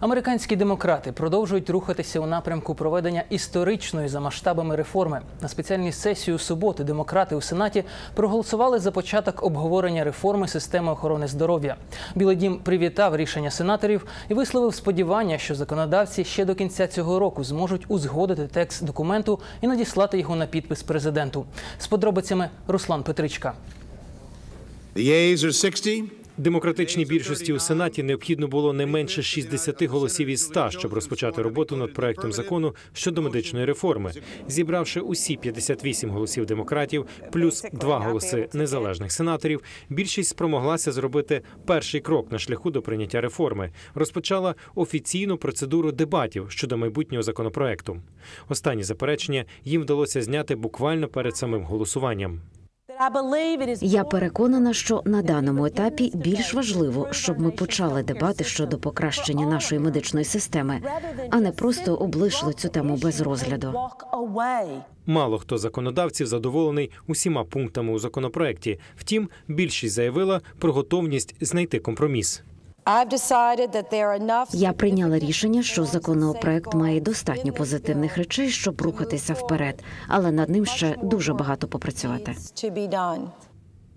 Американські демократи продовжують рухатися у напрямку проведення історичної за масштабами реформи. На спеціальній сесії у суботу демократи у сенаті проголосували за початок обговорення реформи системи охорони здоров'я. Білий дім привітав рішення сенаторів і висловив сподівання, що законодавці ще до кінця цього року зможуть узгодити текст документу і надіслати його на підпис президенту. З подробицями Руслан Петричка. The yeas are 60. Демократичній більшості у сенаті необхідно було не менше 60 голосів із 100, щоб розпочати роботу над проектом закону щодо медичної реформи, зібравши усі 58 голосів демократів, плюс два голоси незалежних сенаторів. Більшість спромоглася зробити перший крок на шляху до прийняття реформи. Розпочала офіційну процедуру дебатів щодо майбутнього законопроекту. Останні заперечення їм вдалося зняти буквально перед самим голосуванням. Я переконана, що на даному етапі більш важливо, щоб ми почали дебати щодо покращення нашої медичної системи, а не просто облишили цю тему без розгляду. Мало хто законодавців задоволений усіма пунктами у законопроекті. Втім, більшість заявила про готовність знайти компроміс. Я прийняла рішення, що законопроект має достатньо позитивних речей, щоб рухатися вперед, але над ним ще дуже багато попрацювати.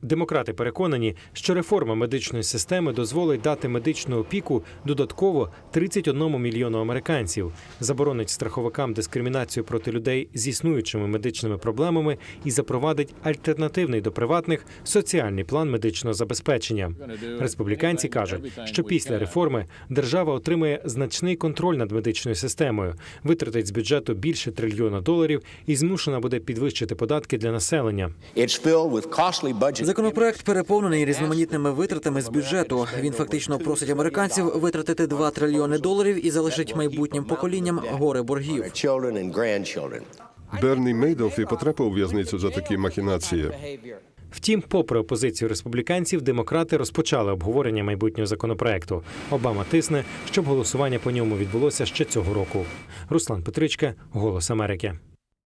Демократи переконані, що реформа медичної системи дозволить дати медичну опіку додатково 31 мільйону американців, заборонить страховикам дискримінацію проти людей з існуючими медичними проблемами і запровадить альтернативний до приватних соціальний план медичного забезпечення. Республіканці кажуть, що після реформи держава отримає значний контроль над медичною системою, витратить з бюджету більше трильйона доларів і змушена буде підвищити податки для населення. Законопроект переповнений різноманітними витратами з бюджету. Він фактично просить американців витратити 2 трильйони доларів і залишить майбутнім поколінням гори боргів. Берні Мейдоф і потрапив у в'язницю за такі махінації. Втім, попри опозицію республіканців, демократи розпочали обговорення майбутнього законопроекту. Обама тисне, щоб голосування по ньому відбулося ще цього року. Руслан Петричка, Голос Америки.